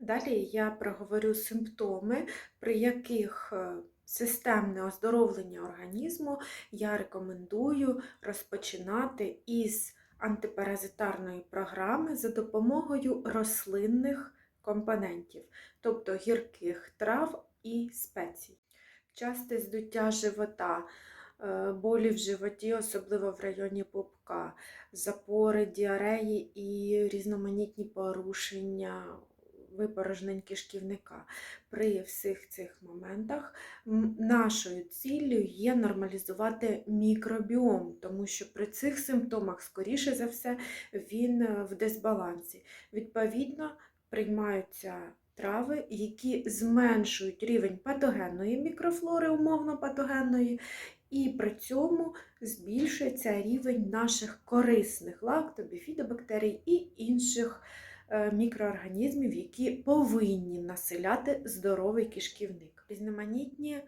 Далі я проговорю симптоми, при яких е, системне оздоровлення організму я рекомендую розпочинати із антипаразитарної програми за допомогою рослинних компонентів, тобто гірких трав і спецій. Часте здуття живота, е, болі в животі, особливо в районі пупка, запори, діареї і різноманітні порушення випорожнень кишківника. При всіх цих моментах нашою ціллю є нормалізувати мікробіом, тому що при цих симптомах, скоріше за все, він е, в дисбалансі. Відповідно, приймаються трави, які зменшують рівень патогенної мікрофлори, умовно патогенної, і при цьому збільшується рівень наших корисних лактобіфідобактерій і інших мікроорганізмів, які повинні населяти здоровий кишківник. Різноманітні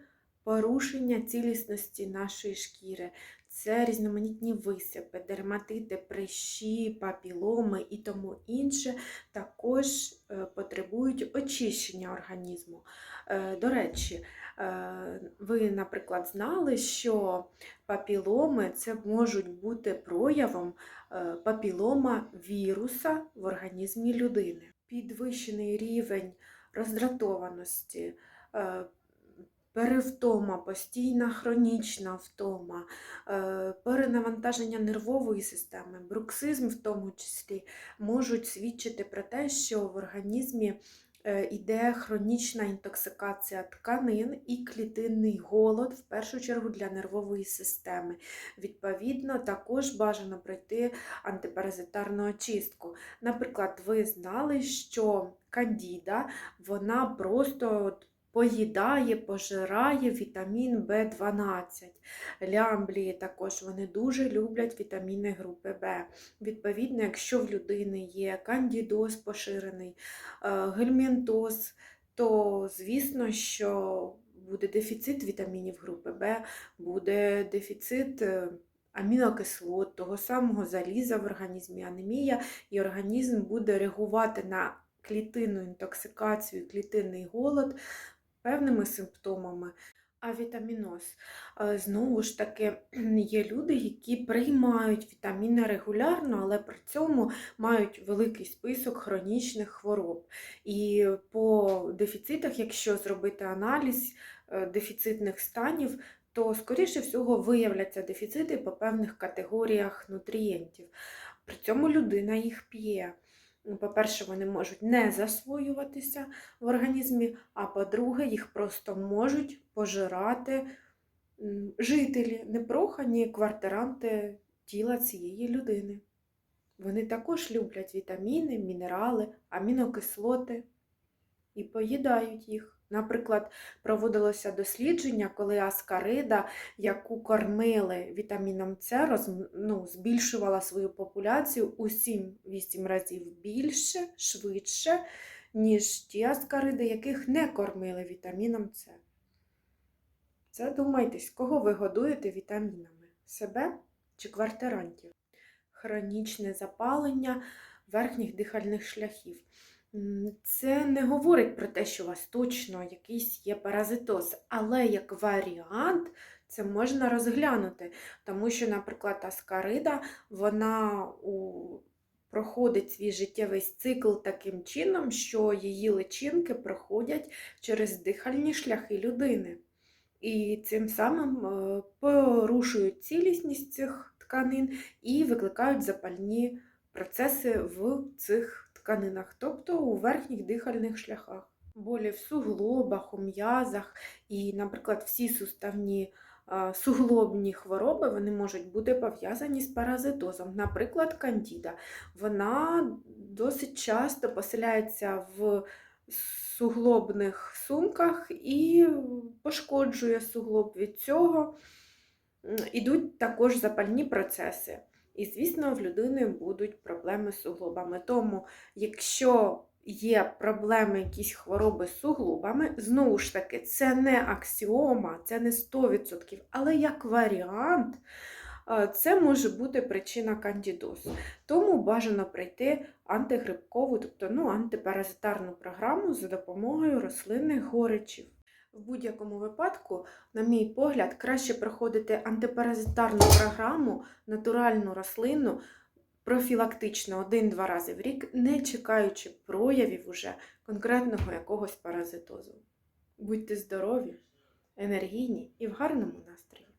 порушення цілісності нашої шкіри. Це різноманітні висипи, дерматити, прищі, папіломи і тому інше також е, потребують очищення організму. Е, До речі, е, ви, наприклад, знали, що папіломи це можуть бути проявом папілома віруса в організмі людини. Підвищений рівень роздратованості, перевтома, постійна хронічна втома, е, перенавантаження нервової системи, бруксизм в тому числі можуть свідчити про те, що в організмі йде хронічна інтоксикація тканин і клітинний голод, в першу чергу для нервової системи. Відповідно, також бажано пройти антипаразитарну очистку. Наприклад, ви знали, що кандіда вона просто поїдає, пожирає вітамін В12. Лямблії також вони дуже люблять вітаміни групи В. Відповідно, якщо в людини є кандідоз поширений, е, гельмінтоз, то звісно, що буде дефіцит вітамінів групи В, буде дефіцит е, амінокислот, того самого заліза в організмі, анемія, і організм буде реагувати на клітинну інтоксикацію, клітинний голод певними симптомами. А вітаміноз. Е, Знову ж таки, є люди, які приймають вітаміни регулярно, але при цьому мають великий список хронічних хвороб. І по дефіцитах, якщо зробити аналіз е, дефіцитних станів, то, скоріше всього, виявляться дефіцити по певних категоріях нутрієнтів. При цьому людина їх п'є. Ну, По-перше, вони можуть не засвоюватися в організмі, а по-друге, їх просто можуть пожирати жителі, непрохані квартиранти тіла цієї людини. Вони також люблять вітаміни, мінерали, амінокислоти і поїдають їх. Наприклад, проводилося дослідження, коли аскарида, яку кормили вітаміном С, роз, ну, збільшувала свою популяцію у 7-8 разів більше, швидше, ніж ті аскариди, яких не кормили вітаміном С. Це думайтесь, кого ви годуєте вітамінами? Себе чи квартирантів? Хронічне запалення верхніх дихальних шляхів. Це не говорить про те, що у вас точно якийсь є паразитоз, але як варіант це можна розглянути, тому що, наприклад, аскарида, вона у... проходить свій життєвий цикл таким чином, що її личинки проходять через дихальні шляхи людини. І цим самим е, порушують цілісність цих тканин і викликають запальні процеси в цих тканинах, тобто у верхніх дихальних шляхах. Болі в суглобах, у м'язах і, наприклад, всі суставні суглобні хвороби вони можуть бути пов'язані з паразитозом. Наприклад, кандіда. Вона досить часто поселяється в суглобних сумках і пошкоджує суглоб. Від цього ідуть також запальні процеси. І, звісно, в людини будуть проблеми з суглобами. Тому, якщо є проблеми, якісь хвороби з суглобами, знову ж таки, це не аксіома, це не 100%, але як варіант, е, це може бути причина кандідозу. Тому бажано пройти антигрибкову, тобто ну, антипаразитарну програму за допомогою рослинних горичів. В будь-якому випадку, на мій погляд, краще проходити антипаразитарну програму, натуральну рослину профілактично один-два рази в рік, не чекаючи проявів уже конкретного якогось паразитозу. Будьте здорові, енергійні і в гарному настрої!